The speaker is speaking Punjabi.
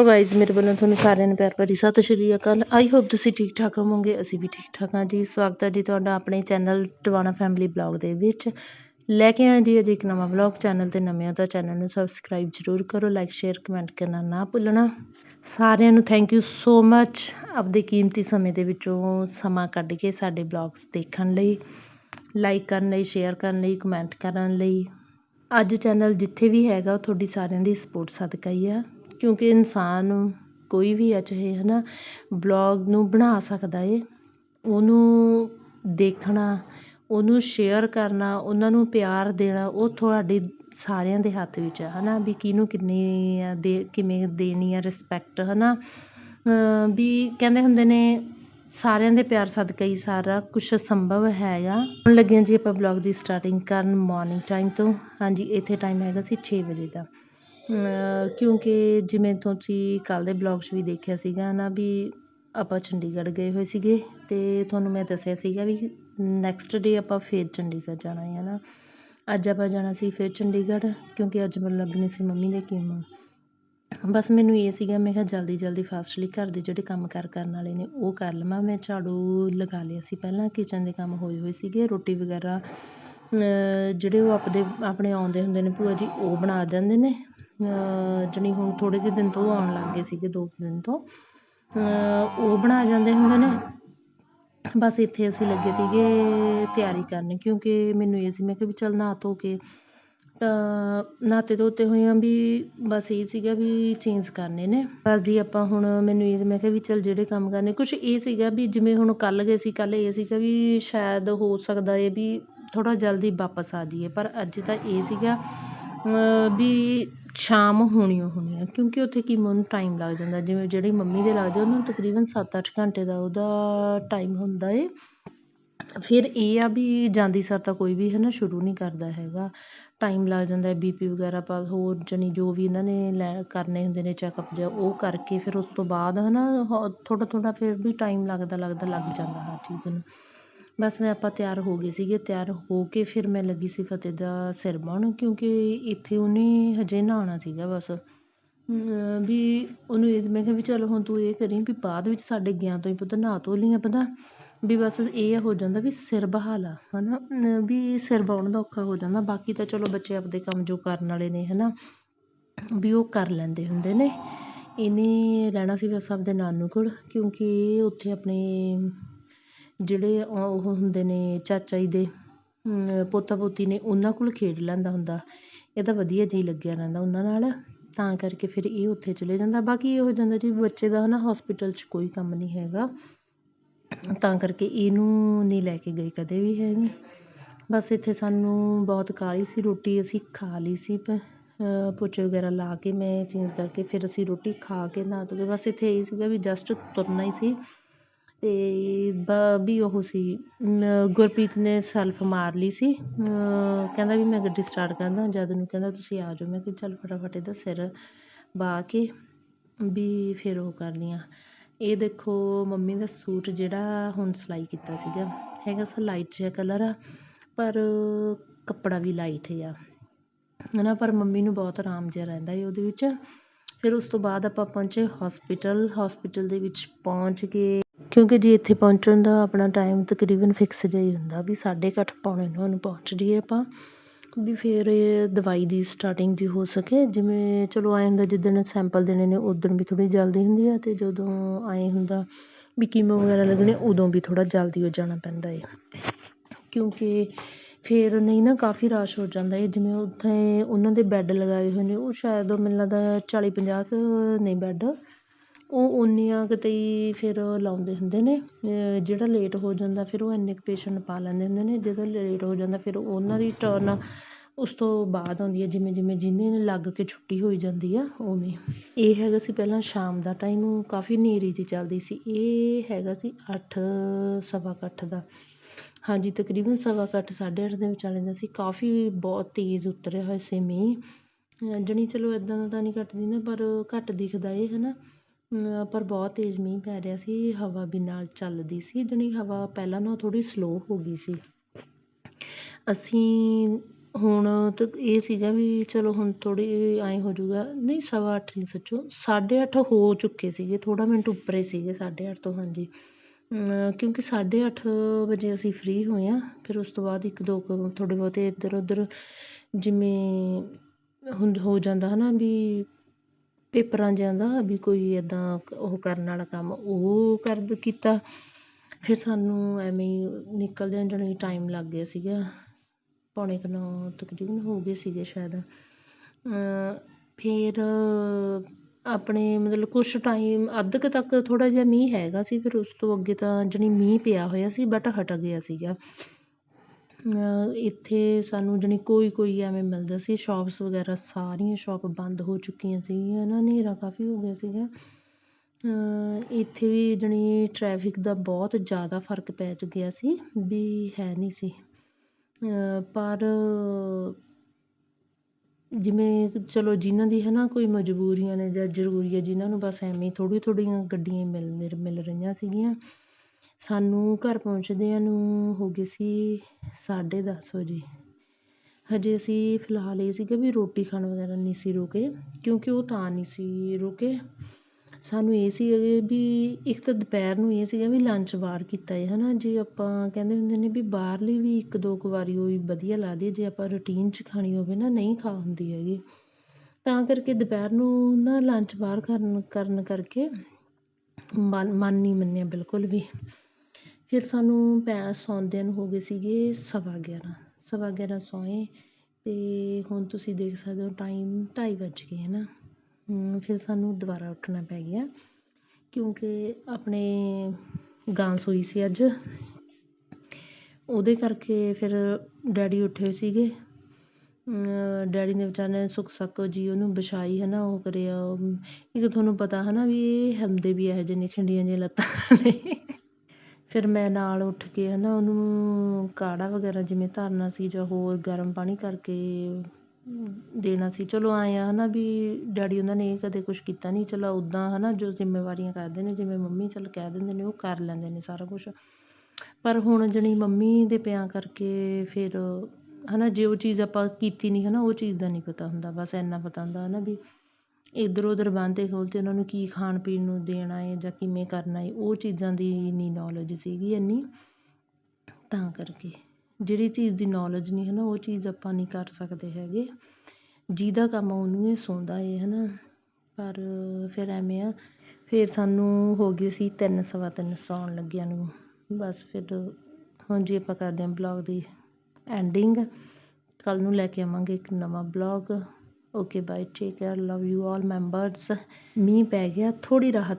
ਹੈਲੋ ਗਾਇਜ਼ ਮੇਰੇ ਵੱਲੋਂ ਤੁਹਾਨੂੰ ਸਾਰਿਆਂ ਨੂੰ ਪਿਆਰ ਭਰੀ ਸਤਿ ਸ਼੍ਰੀ ਅਕਾਲ। ਆਈ ਹੋਪ ਤੁਸੀਂ ਠੀਕ ਠਾਕ ਹੋਵੋਗੇ, ਅਸੀਂ ਵੀ ਠੀਕ ਠਾਕ ਹਾਂ ਜੀ। ਸਵਾਗਤ ਹੈ ਜੀ ਤੁਹਾਡਾ ਆਪਣੇ ਚੈਨਲ ਟਵਾਣਾ ਫੈਮਿਲੀ ਬਲੌਗ ਦੇ ਵਿੱਚ। ਲੈ ਕੇ ਆਏ ਜੀ ਅਜੇ ਇੱਕ ਨਵਾਂ ਬਲੌਗ ਚੈਨਲ ਤੇ ਨਵੇਂ ਹੋ ਤਾਂ ਚੈਨਲ ਨੂੰ ਸਬਸਕ੍ਰਾਈਬ ਜ਼ਰੂਰ ਕਰੋ ਲਾਈਕ ਸ਼ੇਅਰ ਕਮੈਂਟ ਕਰਨਾ ਨਾ ਭੁੱਲਣਾ। ਸਾਰਿਆਂ ਨੂੰ ਥੈਂਕ ਯੂ ਸੋ ਮੱਚ ਆਪਦੇ ਕੀਮਤੀ ਸਮੇਂ ਦੇ ਵਿੱਚੋਂ ਸਮਾਂ ਕੱਢ ਕੇ ਸਾਡੇ ਬਲੌਗਸ ਦੇਖਣ ਲਈ ਲਾਈਕ ਕਰਨ ਲਈ ਸ਼ੇਅਰ ਕਰਨ ਲਈ ਕਮੈਂਟ ਕਰਨ ਲਈ। ਅੱਜ ਚੈਨਲ ਜਿੱਥੇ ਵੀ ਹੈਗਾ, ਉਹ ਤੁਹਾਡੀ ਸਾਰਿਆਂ ਦੀ ਸਪੋਰਟ ਸਦਕਾ ਹੀ ਆ। ਕਿਉਂਕਿ ਇਨਸਾਨ ਕੋਈ ਵੀ ਆ, ਚਾਹੇ ਹੈ ਨਾ ਬਲੌਗ ਨੂੰ ਬਣਾ ਸਕਦਾ ਏ, ਉਹਨੂੰ ਦੇਖਣਾ, ਉਹਨੂੰ ਸ਼ੇਅਰ ਕਰਨਾ, ਉਹਨਾਂ ਨੂੰ ਪਿਆਰ ਦੇਣਾ, ਉਹ ਤੁਹਾਡੇ ਸਾਰਿਆਂ ਦੇ ਹੱਥ ਵਿੱਚ ਆ ਹੈ ਨਾ ਵੀ ਕਿਹਨੂੰ ਕਿੰਨੀ ਆ, ਦੇ, ਕਿਵੇਂ ਦੇਣੀ ਆ ਰਿਸਪੈਕਟ ਹੈ ਨਾ ਵੀ ਕਹਿੰਦੇ ਹੁੰਦੇ ਨੇ, ਸਾਰਿਆਂ ਦੇ ਪਿਆਰ ਸਦਕਾ ਹੀ ਸਾਰਾ ਕੁਛ ਸੰਭਵ ਹੈਗਾ ਹੁਣ ਲੱਗੇ ਹਾਂ ਜੀ ਆਪਾਂ ਬਲੌਗ ਦੀ ਸਟਾਰਟਿੰਗ ਕਰਨ ਮਾਰਨਿੰਗ ਟਾਈਮ ਤੋਂ, ਹਾਂਜੀ, ਇੱਥੇ ਟਾਈਮ ਹੈਗਾ ਸੀ 6 ਵਜੇ ਦਾ। ਕਿਉਂਕਿ ਜਿਵੇਂ ਤੁਸੀਂ ਕੱਲ੍ਹ ਦੇ ਬਲੋਗ 'ਚ ਵੀ ਦੇਖਿਆ ਸੀਗਾ ਨਾ ਵੀ ਆਪਾਂ ਚੰਡੀਗੜ੍ਹ ਗਏ ਹੋਏ ਸੀਗੇ ਅਤੇ ਤੁਹਾਨੂੰ ਮੈਂ ਦੱਸਿਆ ਸੀਗਾ ਵੀ ਨੈਕਸਟ ਡੇ ਆਪਾਂ ਫਿਰ ਚੰਡੀਗੜ੍ਹ ਜਾਣਾ ਹੈ ਨਾ? ਅੱਜ ਆਪਾਂ ਜਾਣਾ ਸੀ ਫਿਰ ਚੰਡੀਗੜ੍ਹ, ਕਿਉਂਕਿ ਅੱਜ ਮੈਨੂੰ ਲੱਗਣੀ ਸੀ ਮੰਮੀ ਦੇ ਕੀਮੋ। ਬਸ ਮੈਨੂੰ ਇਹ ਸੀਗਾ, ਮੈਂ ਕਿਹਾ ਜਲਦੀ ਜਲਦੀ ਫਾਸਟਲੀ ਘਰ ਦੇ ਜਿਹੜੇ ਕੰਮ ਕਾਰ ਕਰਨ ਵਾਲੇ ਨੇ ਉਹ ਕਰ ਲਵਾਂ। ਮੈਂ ਝਾੜੂ ਲਗਾ ਲਿਆ ਸੀ ਪਹਿਲਾਂ ਕਿਚਨ ਦੇ ਕੰਮ ਹੋਏ ਹੋਏ ਸੀਗੇ, ਰੋਟੀ ਵਗੈਰਾ ਜਿਹੜੇ ਉਹ ਆਪਦੇ, ਆਪਣੇ ਆਉਂਦੇ ਹੁੰਦੇ ਨੇ ਭੂਆ ਜੀ, ਉਹ ਬਣਾ ਜਾਂਦੇ ਨੇ। ਜਾਣੀ ਹੁਣ ਥੋੜ੍ਹੇ ਜਿਹੇ ਦਿਨ ਤੋਂ ਉਹ ਆਉਣ ਲੱਗ ਗਏ ਸੀਗੇ, ਦੋ ਕੁ ਦਿਨ ਤੋਂ। ਉਹ ਬਣਾ ਜਾਂਦੇ ਹੁੰਦੇ ਨੇ। ਬਸ ਇੱਥੇ ਅਸੀਂ ਲੱਗੇ ਸੀਗੇ ਤਿਆਰੀ ਕਰਨ, ਕਿਉਂਕਿ ਮੈਨੂੰ ਇਹ ਸੀ, ਮੈਂ ਕਿਹਾ ਵੀ ਚੱਲ ਨਹਾ ਧੋ ਕੇ, ਤਾਂ ਨਹਾਤੇ ਧੋਤੇ ਹੋਏ ਹਾਂ ਵੀ ਬਸ ਇਹ ਸੀਗਾ ਵੀ ਚੇਂਜ ਕਰਨੇ ਨੇ। ਬਸ ਜੀ ਆਪਾਂ ਹੁਣ ਮੈਨੂੰ ਇਹ, ਮੈਂ ਕਿਹਾ ਵੀ ਚੱਲ ਜਿਹੜੇ ਕੰਮ ਕਰਨੇ, ਕੁਛ ਇਹ ਸੀਗਾ ਵੀ ਜਿਵੇਂ ਹੁਣ ਕੱਲ੍ਹ ਗਏ ਸੀ, ਕੱਲ੍ਹ ਇਹ ਸੀਗਾ ਵੀ ਸ਼ਾਇਦ ਹੋ ਸਕਦਾ ਹੈ ਵੀ ਥੋੜ੍ਹਾ ਜਲਦੀ ਵਾਪਸ ਆ ਜਾਈਏ, ਪਰ ਅੱਜ ਤਾਂ ਇਹ ਸੀਗਾ ਵੀ ਸ਼ਾਮ ਹੋਣੀ ਓ ਹੋਣੀ ਆ ਕਿਉਂਕਿ ਉੱਥੇ ਕੀਮੋ ਮੈਨੂੰ ਟਾਈਮ ਲੱਗ ਜਾਂਦਾ। ਜਿਵੇਂ ਜਿਹੜੀ ਮੰਮੀ ਦੇ ਲੱਗਦੇ, ਉਹਨੂੰ ਤਕਰੀਬਨ ਸੱਤ ਅੱਠ ਘੰਟੇ ਦਾ ਉਹਦਾ ਟਾਈਮ ਹੁੰਦਾ ਏ। ਫਿਰ ਇਹ ਆ ਵੀ ਜਾਂਦੀ ਸਰ ਤਾਂ ਕੋਈ ਵੀ ਹੈ ਨਾ ਸ਼ੁਰੂ ਨਹੀਂ ਕਰਦਾ ਹੈਗਾ। ਟਾਈਮ ਲੱਗ ਜਾਂਦਾ ਬੀ ਪੀ ਵਗੈਰਾ ਪਾ, ਹੋਰ ਜਾਣੀ ਜੋ ਵੀ ਇਹਨਾਂ ਨੇ ਲੈ ਕਰਨੇ ਹੁੰਦੇ ਨੇ ਚੈੱਕਅਪ ਜਿਹਾ ਉਹ ਕਰਕੇ ਫਿਰ ਉਸ ਤੋਂ ਬਾਅਦ ਹੈ ਨਾ ਥੋੜ੍ਹਾ ਥੋੜ੍ਹਾ ਫਿਰ ਵੀ ਟਾਈਮ ਲੱਗਦਾ ਲੱਗਦਾ ਲੱਗ ਜਾਂਦਾ ਹਰ ਚੀਜ਼ ਨੂੰ। ਬਸ ਮੈਂ ਆਪਾਂ ਤਿਆਰ ਹੋ ਗਏ ਸੀਗੇ, ਤਿਆਰ ਹੋ ਕੇ ਫਿਰ ਮੈਂ ਲੱਗੀ ਸੀ ਫਤਿਹ ਦਾ ਸਿਰ ਬਾਉਣ, ਕਿਉਂਕਿ ਇੱਥੇ ਉਹਨੇ ਹਜੇ ਨਹਾਉਣਾ ਸੀਗਾ ਬਸ। ਵੀ ਉਹਨੂੰ ਇਹ ਮੈਂ ਕਿਹਾ ਵੀ ਚਲ ਹੁਣ ਤੂੰ ਇਹ ਕਰੀ ਵੀ ਬਾਅਦ ਵਿੱਚ ਸਾਡੇ ਗਿਆ ਤੋਂ ਹੀ ਪੁੱਤ ਨਹਾ ਧੋ ਲਈਆਂ ਪਤਾ ਵੀ ਬਸ ਇਹ ਹੋ ਜਾਂਦਾ ਵੀ ਸਿਰ ਬਹਾ ਲਾ ਹੈ ਨਾ ਵੀ ਸਿਰ ਬਾਉਣ ਦਾ ਔਖਾ ਹੋ ਜਾਂਦਾ। ਬਾਕੀ ਤਾਂ ਚਲੋ ਬੱਚੇ ਆਪਦੇ ਕੰਮ ਜੋ ਕਰਨ ਵਾਲੇ ਨੇ ਹੈ ਨਾ ਵੀ ਉਹ ਕਰ ਲੈਂਦੇ ਹੁੰਦੇ ਨੇ। ਇਹਨੇ ਰਹਿਣਾ ਸੀ ਬਸ ਆਪਦੇ ਨਾਨੂ ਕੋਲ, ਕਿਉਂਕਿ ਉੱਥੇ ਆਪਣੇ ਜਿਹੜੇ ਉਹ ਹੁੰਦੇ ਨੇ ਚਾਚਾ ਜੀ ਦੇ ਪੋਤਾ ਪੋਤੀ ਨੇ, ਉਹਨਾਂ ਕੋਲ ਖੇਡ ਲੈਂਦਾ ਹੁੰਦਾ। ਇਹਦਾ ਵਧੀਆ ਜੀਅ ਲੱਗਿਆ ਰਹਿੰਦਾ ਉਹਨਾਂ ਨਾਲ। ਤਾਂ ਕਰਕੇ ਫਿਰ ਇਹ ਉੱਥੇ ਚਲੇ ਜਾਂਦਾ। ਬਾਕੀ ਇਹ ਹੋ ਜਾਂਦਾ ਜੀ, ਬੱਚੇ ਦਾ ਹੈ ਨਾ ਹੋਸਪਿਟਲ 'ਚ ਕੋਈ ਕੰਮ ਨਹੀਂ ਹੈਗਾ। ਤਾਂ ਕਰਕੇ ਇਹਨੂੰ ਨਹੀਂ ਲੈ ਕੇ ਗਏ ਕਦੇ ਵੀ ਹੈਗੇ। ਬਸ ਇੱਥੇ ਸਾਨੂੰ ਬਹੁਤ ਕਾਹਲੀ ਸੀ, ਰੋਟੀ ਅਸੀਂ ਖਾ ਲਈ ਸੀ। ਪੋਚੇ ਵਗੈਰਾ ਲਾ ਕੇ ਮੈਂ ਚੇਂਜ ਕਰਕੇ ਫਿਰ ਅਸੀਂ ਰੋਟੀ ਖਾ ਕੇ ਨਹਾ ਧੋ ਕੇ ਬਸ ਇੱਥੇ ਇਹ ਸੀਗਾ ਵੀ ਜਸਟ ਤੁਰਨਾ ਹੀ ਸੀ। ਅਤੇ ਬ ਵੀ ਉਹ ਸੀ ਗੁਰਪ੍ਰੀਤ ਨੇ ਸੈਲਫ ਮਾਰ ਲਈ ਸੀ। ਕਹਿੰਦਾ ਵੀ ਮੈਂ ਗੱਡੀ ਸਟਾਰਟ ਕਰਦਾ ਜਦ ਉਹਨੂੰ ਕਹਿੰਦਾ ਤੁਸੀਂ ਆ ਜਾਓ। ਮੈਂ ਕਿਹਾ ਚੱਲ ਫਟਾਫਟ ਇਹਦਾ ਸਿਰ ਵਾਹ ਕੇ ਵੀ ਫਿਰ ਉਹ ਕਰਨੀ ਹਾਂ ਇਹ ਦੇਖੋ ਮੰਮੀ ਦਾ ਸੂਟ ਜਿਹੜਾ ਹੁਣ ਸਿਲਾਈ ਕੀਤਾ ਸੀਗਾ, ਹੈਗਾ ਸਾ ਲਾਈਟ ਜਿਹਾ ਕਲਰ ਆ, ਪਰ ਕੱਪੜਾ ਵੀ ਲਾਈਟ ਆ ਹੈ ਨਾ ਪਰ ਮੰਮੀ ਨੂੰ ਬਹੁਤ ਆਰਾਮ ਜਿਹਾ ਰਹਿੰਦਾ ਏ ਉਹਦੇ ਵਿੱਚ। ਫਿਰ ਉਸ ਤੋਂ ਬਾਅਦ ਆਪਾਂ ਪਹੁੰਚੇ ਹੌਸਪੀਟਲ ਹੌਸਪੀਟਲ ਦੇ ਵਿੱਚ ਪਹੁੰਚ ਕੇ ਕਿਉਂਕਿ ਜੀ ਇੱਥੇ ਪਹੁੰਚਣ ਦਾ ਆਪਣਾ ਟਾਈਮ ਤਕਰੀਬਨ ਫਿਕਸ ਜਿਹਾ ਹੀ ਹੁੰਦਾ ਵੀ ਸਾਢੇ ਕੁ ਅੱਠ ਪੌਣੇ ਨੌ ਨੂੰ ਪਹੁੰਚ ਜਾਈਏ ਆਪਾਂ, ਵੀ ਫਿਰ ਦਵਾਈ ਦੀ ਸਟਾਰਟਿੰਗ ਜੀ ਹੋ ਸਕੇ। ਜਿਵੇਂ ਚਲੋ ਐਂ ਹੁੰਦਾ ਜਿੱਦਣ ਸੈਂਪਲ ਦੇਣੇ ਨੇ ਉੱਦਣ ਵੀ ਥੋੜ੍ਹੀ ਜਲਦੀ ਹੁੰਦੀ ਆ ਅਤੇ ਜਦੋਂ ਐਂ ਹੁੰਦਾ ਵੀ ਕੀਮੋ ਵਗੈਰਾ ਲੱਗਣੇ, ਉਦੋਂ ਵੀ ਥੋੜ੍ਹਾ ਜਲਦੀ ਹੋ ਜਾਣਾ ਪੈਂਦਾ ਹੈ ਕਿਉਂਕਿ ਫਿਰ ਨਹੀਂ ਨਾ ਕਾਫੀ ਰਸ਼ ਹੋ ਜਾਂਦਾ ਹੈ ਜਿਵੇਂ ਉੱਥੇ ਉਹਨਾਂ ਦੇ ਬੈੱਡ ਲਗਾਏ ਹੋਏ ਨੇ, ਉਹ ਸ਼ਾਇਦ ਮੈਨੂੰ ਲੱਗਦਾ ਚਾਲੀ ਪੰਜਾਹ ਕੁ ਨੇ ਬੈੱਡ ਉਹ ਓਨੀਆਂ ਕੁ ਕਿਤੇ ਹੀ ਫਿਰ ਲਾਉਂਦੇ ਹੁੰਦੇ ਨੇ ਜਿਹੜਾ ਲੇਟ ਹੋ ਜਾਂਦਾ ਫਿਰ ਉਹ ਇੰਨੇ ਕੁ ਪੇਸ਼ੈਂਟ ਪਾ ਲੈਂਦੇ ਹੁੰਦੇ ਨੇ, ਜਦੋਂ ਲੇਟ ਹੋ ਜਾਂਦਾ ਫਿਰ ਉਹਨਾਂ ਦੀ ਟਰਨ ਉਸ ਤੋਂ ਬਾਅਦ ਆਉਂਦੀ ਹੈ, ਜਿਵੇਂ ਜਿਵੇਂ ਜਿਹਨੇ ਲੱਗ ਕੇ ਛੁੱਟੀ ਹੋਈ ਜਾਂਦੀ ਆ, ਉਵੇਂ। ਇਹ ਹੈਗਾ ਸੀ ਪਹਿਲਾਂ ਸ਼ਾਮ ਦਾ ਟਾਈਮ ਕਾਫੀ ਹਨੇਰੀ ਜਿਹੀ ਚੱਲਦੀ ਸੀ, ਇਹ ਹੈਗਾ ਸੀ ਅੱਠ, ਸਵਾ ਕੁ ਅੱਠ ਦਾ। ਹਾਂਜੀ, ਤਕਰੀਬਨ ਸਵਾ ਕੁ ਅੱਠ, ਸਾਢੇ ਅੱਠ ਦੇ ਵਿਚਾਲੇ ਦਾ ਸੀ, ਕਾਫੀ ਬਹੁਤ ਤੇਜ਼ ਉਤਰਿਆ ਹੋਇਆ ਸੀ ਮੀਂਹ। ਜਾਣੀ ਚਲੋ ਇੱਦਾਂ ਦਾ ਤਾਂ ਨਹੀਂ ਘੱਟ ਦਿੰਦਾ ਪਰ ਘੱਟ ਦਿਖਦਾ ਇਹ ਹੈ ਨਾ ਪਰ ਬਹੁਤ ਤੇਜ਼ ਮੀਂਹ ਪੈ ਰਿਹਾ ਸੀ, ਹਵਾ ਵੀ ਨਾਲ ਚੱਲਦੀ ਸੀ, ਜਾਣੀ ਹਵਾ ਪਹਿਲਾਂ ਨਾਲੋਂ ਥੋੜ੍ਹੀ ਸਲੋਅ ਹੋ ਗਈ ਸੀ। ਅਸੀਂ ਹੁਣ ਤਾਂ ਇਹ ਸੀਗਾ ਵੀ ਚਲੋ ਹੁਣ ਥੋੜ੍ਹੀ ਐਂ ਹੋ ਜਾਊਗਾ, ਨਹੀਂ ਸਵਾ ਅੱਠ ਨਹੀਂ ਸੱਚੋ, ਸਾਢੇ ਅੱਠ ਹੋ ਚੁੱਕੇ ਸੀਗੇ, ਥੋੜ੍ਹਾ ਮਿੰਟ ਉੱਪਰੇ ਸੀਗੇ ਸਾਢੇ ਅੱਠ ਤੋਂ, ਹਾਂਜੀ। ਕਿਉਂਕਿ ਸਾਢੇ ਅੱਠ ਵਜੇ ਅਸੀਂ ਫ੍ਰੀ ਹੋਏ ਹਾਂ, ਫਿਰ ਉਸ ਤੋਂ ਬਾਅਦ ਇੱਕ ਦੋ ਕੁ ਥੋੜ੍ਹੇ ਬਹੁਤੇ ਇੱਧਰ ਉੱਧਰ ਜਿਵੇਂ ਹੁਣ ਹੋ ਜਾਂਦਾ ਹੈ ਨਾ ਵੀ ਪੇਪਰਾਂ ਜਿਹਾਂ ਦਾ ਵੀ ਕੋਈ ਇੱਦਾਂ ਉਹ ਕਰਨ ਵਾਲਾ ਕੰਮ ਉਹ ਕਰ ਕੀਤਾ। ਫਿਰ ਸਾਨੂੰ ਐਵੇਂ ਹੀ ਨਿਕਲਦਿਆਂ ਜਾਣੀ ਟਾਈਮ ਲੱਗ ਗਿਆ ਸੀਗਾ। ਪੌਣੇ ਕੁ ਨੌ ਤਕਰੀਬਨ ਹੋ ਗਏ ਸੀਗੇ ਸ਼ਾਇਦ। ਫਿਰ ਆਪਣੇ ਮਤਲਬ ਕੁਛ ਟਾਈਮ ਅੱਧ ਕੁ ਤੱਕ ਥੋੜ੍ਹਾ ਜਿਹਾ ਮੀਂਹ ਹੈਗਾ ਸੀ, ਫਿਰ ਉਸ ਤੋਂ ਅੱਗੇ ਤਾਂ ਜਾਣੀ ਮੀਂਹ ਪਿਆ ਹੋਇਆ ਸੀ ਬਟ ਹਟ ਗਿਆ ਸੀਗਾ। ਇੱਥੇ ਸਾਨੂੰ ਜਾਣੀ ਕੋਈ ਕੋਈ ਐਵੇਂ ਮਿਲਦਾ ਸੀ ਸ਼ੋਪਸ ਵਗੈਰਾ ਸਾਰੀਆਂ ਸ਼ੋਪ ਬੰਦ ਹੋ ਚੁੱਕੀਆਂ ਸੀਗੀਆਂ ਨਾ ਹਨੇਰਾ ਕਾਫੀ ਹੋ ਗਿਆ ਸੀਗਾ। ਇੱਥੇ ਵੀ ਜਾਣੀ ਟਰੈਫਿਕ ਦਾ ਬਹੁਤ ਜ਼ਿਆਦਾ ਫ਼ਰਕ ਪੈ ਚੁੱਕਿਆ ਸੀ, ਵੀ ਹੈ ਨਹੀਂ ਸੀ। ਪਰ ਜਿਵੇਂ ਚਲੋ ਜਿਨ੍ਹਾਂ ਦੀ ਹੈ ਨਾ ਕੋਈ ਮਜਬੂਰੀਆਂ ਨੇ ਜਾਂ ਜ਼ਰੂਰੀ ਹੈ ਜਿਨ੍ਹਾਂ ਨੂੰ ਬਸ ਐਵੇਂ ਥੋੜ੍ਹੀ ਥੋੜ੍ਹੀਆਂ ਗੱਡੀਆਂ ਮਿਲ ਮਿਲ ਰਹੀਆਂ ਸੀਗੀਆਂ ਸਾਨੂੰ ਘਰ ਪਹੁੰਚਦਿਆਂ ਨੂੰ ਹੋ ਗਏ ਸੀ ਸਾਢੇ ਦਸ ਵਜੇ। ਹਜੇ ਅਸੀਂ ਫਿਲਹਾਲ ਇਹ ਸੀਗਾ ਵੀ ਰੋਟੀ ਖਾਣ ਵਗੈਰਾ ਨਹੀਂ ਸੀ ਰੁਕੇ, ਕਿਉਂਕਿ ਉਹ ਤਾਂ ਨਹੀਂ ਸੀ ਰੁਕੇ। ਸਾਨੂੰ ਇਹ ਸੀ ਵੀ ਇੱਕ ਤਾਂ ਦੁਪਹਿਰ ਨੂੰ ਇਹ ਸੀਗਾ ਵੀ ਲੰਚ ਬਾਹਰ ਕੀਤਾ ਹੈ ਹੈ ਨਾ ਜੇ ਆਪਾਂ ਕਹਿੰਦੇ ਹੁੰਦੇ ਨੇ ਵੀ ਬਾਹਰਲੀ ਵੀ ਇੱਕ ਦੋ ਕੁ ਵਾਰੀ ਉਹ ਵਧੀਆ ਲੱਗਦੀ ਹੈ ਜੇ ਆਪਾਂ ਰੂਟੀਨ 'ਚ ਖਾਣੀ ਹੋਵੇ ਨਾ, ਨਹੀਂ ਖਾ ਹੁੰਦੀ ਹੈਗੀ। ਤਾਂ ਕਰਕੇ ਦੁਪਹਿਰ ਨੂੰ ਨਾ ਲੰਚ ਬਾਹਰ ਕਰਨ ਕਰਨ ਕਰਕੇ ਮਨ ਮਨ ਨਹੀਂ ਮੰਨਿਆ ਬਿਲਕੁਲ ਵੀ। ਫਿਰ ਸਾਨੂੰ ਪੈ ਸੌਂਦਿਆਂ ਨੂੰ ਹੋ ਗਏ ਸੀਗੇ ਸਵਾ ਗਿਆਰ੍ਹਾਂ ਸਵਾ ਗਿਆਰਾਂ ਸੌਏ ਅਤੇ ਹੁਣ ਤੁਸੀਂ ਦੇਖ ਸਕਦੇ ਹੋ ਟਾਈਮ ਢਾਈ ਵੱਜ ਗਏ ਹੈ ਨਾ ਫਿਰ ਸਾਨੂੰ ਦੁਬਾਰਾ ਉੱਠਣਾ ਪੈ ਗਿਆ ਕਿਉਂਕਿ ਆਪਣੇ ਗਾਂ ਸੂਈ ਸੀ ਅੱਜ। ਉਹਦੇ ਕਰਕੇ ਫਿਰ ਡੈਡੀ ਉੱਠੇ ਹੋਏ ਸੀਗੇ। ਡੈਡੀ ਨੇ ਵਿਚਾਰੇ ਨੇ ਸੁੱਖ ਸੱਕ ਜੀ ਉਹਨੂੰ ਵਿਛਾਈ ਹੈ ਨਾ ਉਹ ਕਰਿਆ ਇੱਕ ਤੁਹਾਨੂੰ ਪਤਾ ਹੈ ਨਾ ਵੀ ਇਹ ਹਮਦੇ ਵੀ ਇਹੋ ਜਿਹੇ ਨੇ, ਖਿੰਡੀਆਂ ਜਿਹੀਆਂ ਲੱਤਾਂ ਨੇ। ਫਿਰ ਮੈਂ ਨਾਲ ਉੱਠ ਕੇ ਹੈ ਨਾ ਉਹਨੂੰ ਕਾੜਾ ਵਗੈਰਾ ਜਿਵੇਂ ਧਰਨਾ ਸੀ ਜਾਂ ਹੋਰ ਗਰਮ ਪਾਣੀ ਕਰਕੇ ਦੇਣਾ ਸੀ। ਚਲੋ ਆਏ ਆ ਹੈ ਨਾ ਵੀ ਡੈਡੀ ਉਹਨਾਂ ਨੇ ਇਹ ਕਦੇ ਕੁਛ ਕੀਤਾ ਨਹੀਂ, ਚਲੋ ਉੱਦਾਂ ਹੈ ਨਾ ਜੋ ਜ਼ਿੰਮੇਵਾਰੀਆਂ ਕਰਦੇ ਨੇ, ਜਿਵੇਂ ਮੰਮੀ ਚੱਲ ਕਹਿ ਦਿੰਦੇ ਨੇ ਉਹ ਕਰ ਲੈਂਦੇ ਨੇ ਸਾਰਾ ਕੁਛ। ਪਰ ਹੁਣ ਜਾਣੀ ਮੰਮੀ ਦੇ ਪਿਆਂ ਕਰਕੇ ਫਿਰ ਹੈ ਨਾ ਜੇ ਉਹ ਚੀਜ਼ ਆਪਾਂ ਕੀਤੀ ਨਹੀਂ ਹੈ ਨਾ ਉਹ ਚੀਜ਼ ਦਾ ਨਹੀਂ ਪਤਾ ਹੁੰਦਾ, ਬਸ ਇੰਨਾ ਪਤਾ ਹੁੰਦਾ ਹੈ ਨਾ ਵੀ ਇੱਧਰ ਉੱਧਰ ਬਾਂਦੇ ਖੋਲ੍ਹਤੇ ਉਹਨਾਂ ਨੂੰ ਕੀ ਖਾਣ ਪੀਣ ਨੂੰ ਦੇਣਾ ਹੈ ਜਾਂ ਕਿਵੇਂ ਕਰਨਾ ਹੈ, ਉਹ ਚੀਜ਼ਾਂ ਦੀ ਨਹੀਂ ਨੌਲੇਜ ਸੀਗੀ ਇੰਨੀ। ਤਾਂ ਕਰਕੇ ਜਿਹੜੀ ਚੀਜ਼ ਦੀ ਨੌਲੇਜ ਨਹੀਂ ਹੈ ਨਾ, ਉਹ ਚੀਜ਼ ਆਪਾਂ ਨਹੀਂ ਕਰ ਸਕਦੇ ਹੈਗੇ। ਜਿਹਦਾ ਕੰਮ ਉਹਨੂੰ ਹੀ ਸੌਂਦਾ ਹੈ ਹੈ ਨਾ। ਪਰ ਫਿਰ ਐਵੇਂ ਆ, ਫਿਰ ਸਾਨੂੰ ਹੋ ਗਈ ਸੀ ਤਿੰਨ, ਸਵਾ ਤਿੰਨ ਸੌਣ ਲੱਗਿਆਂ ਨੂੰ। ਬਸ ਫਿਰ ਹੁਣ ਜੀ ਆਪਾਂ ਕਰਦੇ ਹਾਂ ਬਲੌਗ ਦੀ ਐਂਡਿੰਗ ਕੱਲ੍ਹ ਨੂੰ ਲੈ ਕੇ ਆਵਾਂਗੇ ਇੱਕ ਨਵਾਂ blog okay bye take care love you all members ਮੀਂਹ ਪੈ ਗਿਆ ਥੋੜ੍ਹੀ ਰਾਹਤ